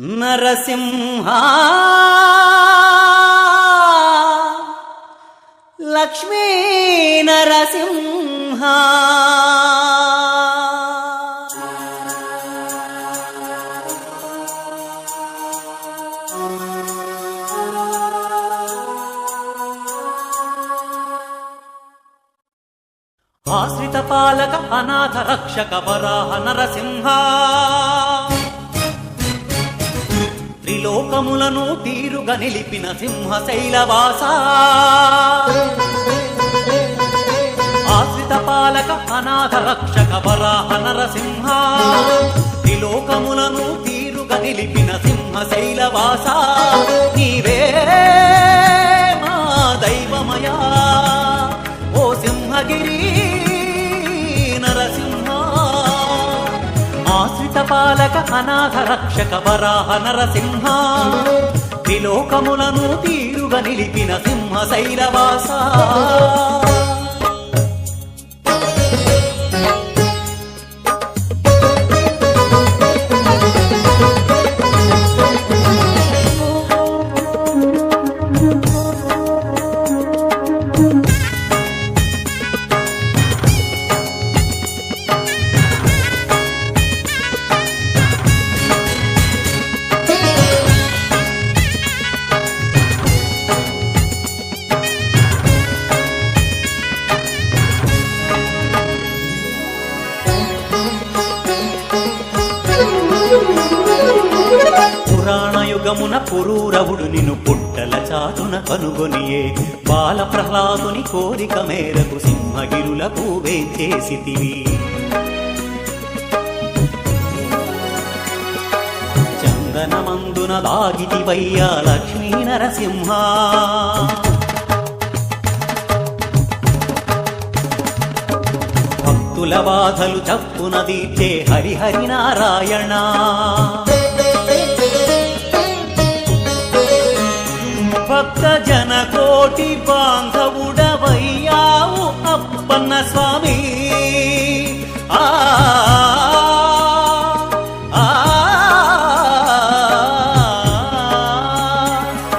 నరసింహ. లక్ష్మీ నరసింహ. ఆశ్రిత పాలక అనాథ రక్షక వరాహ నరసింహ. లోకములను తీరుగా నిలిపిన సింహశైలవాస. ఆశ్రిత పాలక అనాథ రక్షక వరాహ నరసింహ. త్రిలోకములను తీరుగా నిలిపిన సింహశైలవాస. నీవే పాలక అనాథ రక్షక వరాహ నరసింహ. త్రిలోకములను తీరుగా నిలిపిన సింహ శైలవాస. thank you పురాణయుగమున పురూరవుడు నిన్ను పుట్టల చాటున కనుగొనియే బాల ప్రహ్లాదుని కోరిక మేరకు సింహగిరులకు వేంచేసితివి చందనమందున దాగితివయ్యా లక్ష్మీ నరసింహ. భక్తుల బాధలు చప్పున తీర్చే హరిహరి నారాయణ. జన కోటి బాంధవుడవయ్యావు అప్పన్న స్వామి. ఆ ఆ,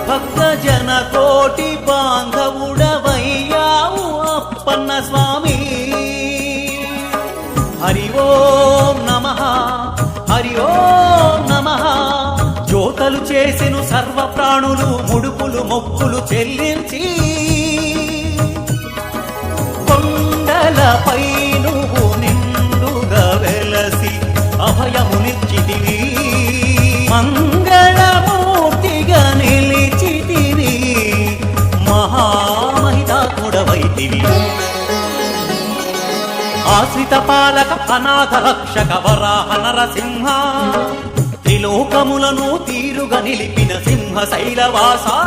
భక్త జన కోటి బాంధవుడవయ్యావు అప్పన్న స్వామి. హరి ఓం నమ హరి ఓం చేసెను సర్వ ప్రాణులు ముడుపులు మొక్కులు చెల్లించి కొండలపై నువ్వు నిండుగా వెలసి అభయమునిచ్చితివి. మంగళమూర్తిగా నిలిచితివి. మహామహితాత్ముడవైతివి. ఆశ్రిత పాలక అనాథ రక్షక వరాహ నరసింహ. త్రిలోకములను తీరుగా నిలిపిన సింహ శైలవాసా